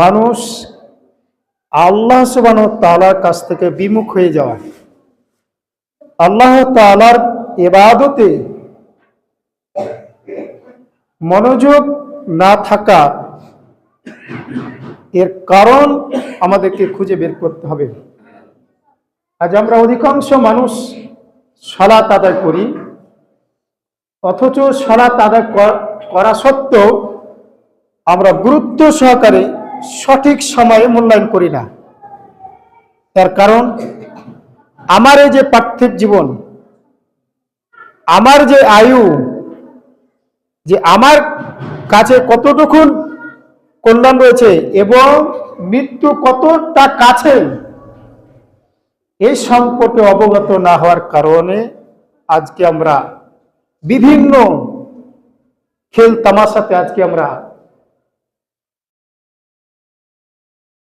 মানুষ আল্লাহ সুবান তালার কাছ থেকে বিমুখ হয়ে যাওয়া। আল্লাহ তালার এবাদতে মনোযোগ না থাকা এর কারণ আমাদেরকে খুঁজে বের করতে হবে। আজ আমরা অধিকাংশ মানুষ সালাত আদায় করি, অথচ সালাত আদায় করা সত্ত্বেও আমরা গুরুত্ব সহকারে সঠিক সময়ে মূল্যায়ন করি না। তার কারণ, আমার এই যে পার্থিব জীবন, আমার যে আয়ু, যে আমার কাছে কতটুকুন কল্যাণ রয়েছে এবং মৃত্যু কতটা কাছে এই সম্পর্কে অবগত না হওয়ার কারণে আজকে আমরা বিভিন্ন খেল তামাশাতে আজকে আমরা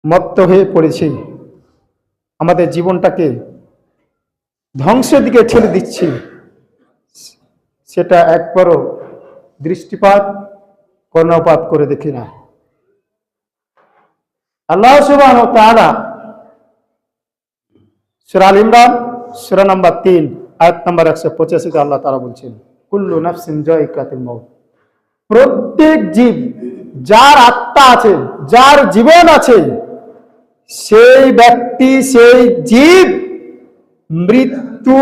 মত্ত হয়ে পড়েছি। আমাদের জীবনটাকে ধ্বংসের দিকে ঠেলে দিচ্ছি। সেটা একবারও দৃষ্টিপাত, কর্ণপাত করে দেখি না। আল্লাহ সুবাহ তাআলা সুরা আল ইমরান, সুরা নাম্বার তিন, আয়াত নাম্বার একশো পঁচাশিতে আল্লাহ তারা বলছেন, কুল্লু নাফসিন জয়কাতিল মৌত প্রত্যেক জীব যার আত্মা আছে, যার জীবন আছে সেই ব্যক্তি, সেই জীব মৃত্যু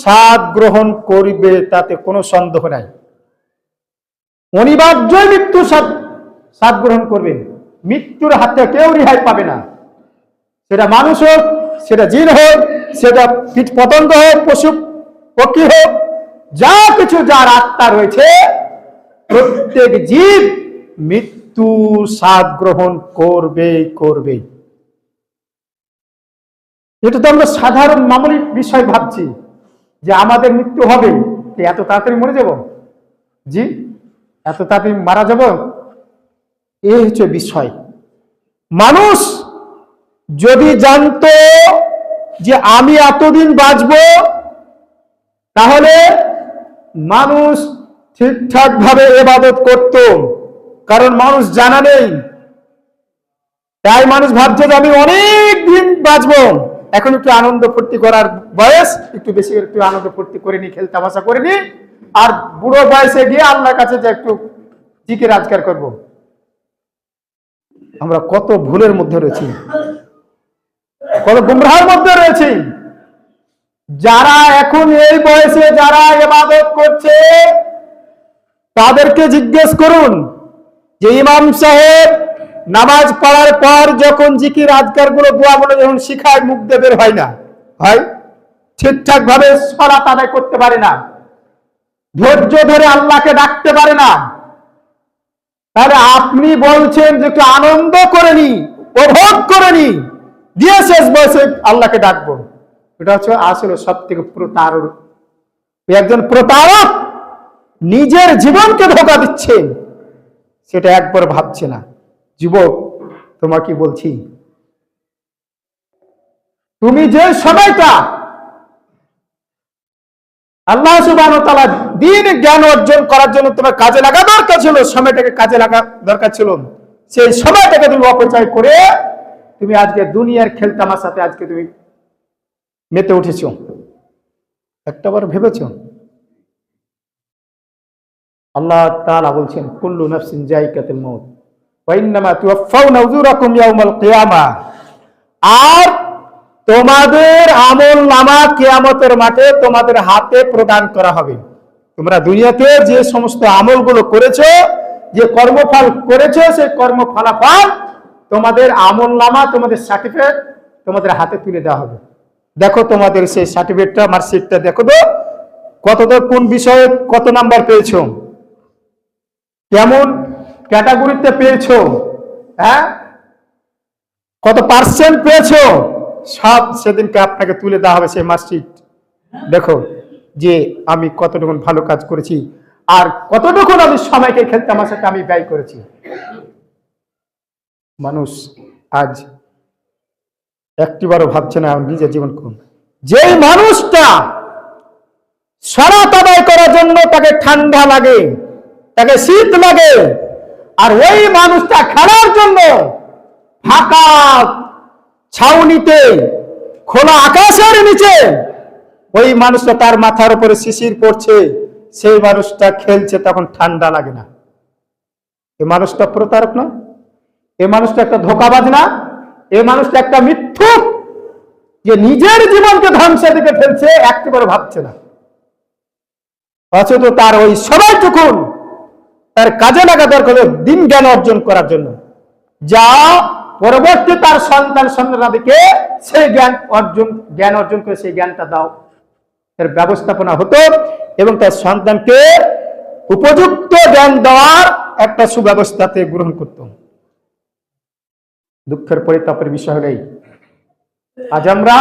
স্বাদ গ্রহণ করবে, তাতে কোনো সন্দেহ নাই। অনিবার্য মৃত্যু স্বাদ স্বাদ গ্রহণ করবে। মৃত্যুর হাতে কেউ রেহাই পাবে না। সেটা মানুষ হোক, সেটা জিন হোক, সেটা পতঙ্গ হোক, পশু, পক্ষী হোক, যা কিছু যার আত্মা রয়েছে, প্রত্যেক জীব মৃত্যু স্বাদ গ্রহণ করবে করবে এটা তো আমরা সাধারণ মামুলি বিষয় ভাবছি যে আমাদের মৃত্যু হবে। এত তাড়াতাড়ি মরে যাব? জি, এত তাড়াতাড়ি মারা যাব? এই হচ্ছে বিষয়। মানুষ যদি জানতো যে আমি এতদিন বাঁচব, তাহলে মানুষ ঠিকঠাক ভাবে এবাদত করত। কারণ মানুষ জানা নেই। তাই মানুষ ভাবছে যে আমি অনেক দিন বাঁচবো। এখন একটু আনন্দ ফুর্তি করার বয়স, একটু বেশি একটু আনন্দ ফুর্তি করে নি খেল তামাশা করে নি। আর বুড়ো বয়সে গিয়ে আল্লাহর কাছে যে একটু জিকে রাজগার করব। আমরা কত ভুলের মধ্যে রয়েছি। কত গুমরাহের মধ্যে রয়েছি। যারা এখন এই বয়সে যারা ইবাদত করছে, তাদেরকে জিজ্ঞেস করুন, যে ইমাম সাহেব নামাজ পড়ার পর যখন জিকির আজকারগুলো দোয়া গুলো যখন শিখায়, মুখ দিয়ে হয় না। হয়? ঠিকঠাক ভাবে সলাত আদায় করতে পারে না। ধৈর্য ধরে আল্লাহকে ডাকতে পারে না। তাহলে আপনি বলছেন যে একটু আনন্দ করে নি, উপভোগ করে নি, দিয়ে শেষ বয়সে আল্লাহকে ডাকবো। এটা হচ্ছে আসলে সব থেকে প্রতারক একজন প্রতারক নিজের জীবনকে ধোকা দিচ্ছে সেটা একবার ভাবছে না। যুবক, তোমাকে বলছি, তুমি যে সময়টা আল্লাহ সুবাহ দিন জ্ঞান অর্জন করার জন্য তোমার কাজে লাগা দরকার ছিল, সময়টাকে কাজে লাগা দরকার ছিল, সেই সময়টাকে তুমি অপচয় করে তুমি আজকে দুনিয়ার খেলতামার সাথে আজকে তুমি মেতে উঠেছ। একটাবার ভেবেছ? আল্লাহ তাআলা বলছেন, কুল্লু নাফসিন জায়কাতুল মউত। আর তোমাদের আমল নামা কিয়ামতের মাঠে তোমাদের হাতে প্রদান করা হবে। তোমরা দুনিয়াতে যে সমস্ত আমলগুলো করেছ, যে কর্মফল করেছ, সেই কর্মফলাফল তোমাদের আমল নামা, তোমাদের সার্টিফিকেট তোমাদের হাতে তুলে দেওয়া হবে। দেখো তোমাদের সেই সার্টিফিকেটটা মার্কশিটটা দেখো তো। কত কোন বিষয়ে কত নাম্বার পেয়েছ? কেমন? ক্যাটাগরিতে পেয়েছ হ্যাঁ? কত পার্সেন্ট পেয়েছ? সব সেদিনকে আপনাকে তুলে দেওয়া হবে সেই মার্কশিট। দেখো যে আমি কতটুকুন ভালো কাজ করেছি আর কতটুকুন আমি সময়কে খেলতে আমার সাথে আমি ব্যয় করেছি। মানুষ আজ একটিবারও ভাবছে না নিজের জীবন কোন। যেই মানুষটা সরাত আদায় করার জন্য তাকে ঠান্ডা লাগে, তাকে শীত লাগে আর ওই মানুষটা খেলার জন্য ঢাকা ছাউনিতে, খোলা আকাশের নিচে ওই মানুষটা তার মাথার উপরে শিশির পড়ছে সেই মানুষটা খেলছে, তখন ঠান্ডা লাগে না। এ মানুষটা প্রতারক না এ মানুষটা একটা ধোকাবাজ না। এ মানুষটা একটা মিথ্যুক যে নিজের জীবনকে ধ্বংসের দিকে ফেলছে একেবারে ভাবছে না। অথচ তার ওই সময়টুকুন তার কাজে লাগা দরকার হলো দিন জ্ঞান অর্জন করার জন্য। যা পরবর্তী তার সন্তান সন্তানাদিকে সেই জ্ঞান অর্জন জ্ঞান অর্জন করে সেই জ্ঞানটা দাও। এর ব্যবস্থাপনা হতো এবং তার সন্তানকে উপযুক্ত জ্ঞান দেওয়ার একটা সুব্যবস্থাতে গ্রহণ করত। দুঃখের পরিতাপের বিষয় হলেই আজ আমরা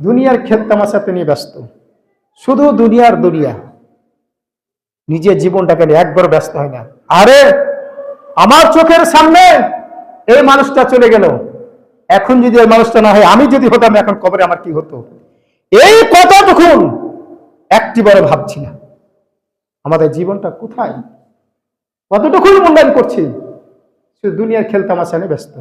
দুনিয়ার খেলতামাশাতে নিয়ে ব্যস্ত। শুধু দুনিয়ার দুনিয়া। নিজের জীবনটাকে একবার ব্যস্ত হয় না। আরে, আমার চোখের সামনে এই মানুষটা চলে গেল। এখন যদি এই মানুষটা না হয়, আমি যদি হতাম, এখন কবরে আমার কি হতো? এই কতটুকুন একটি বড় ভাবছি না। আমাদের জীবনটা কোথায়? কতটুকুন মূল্যায়ন করছি? শুধু দুনিয়ার খেলতামাশা নিয়ে ব্যস্ত।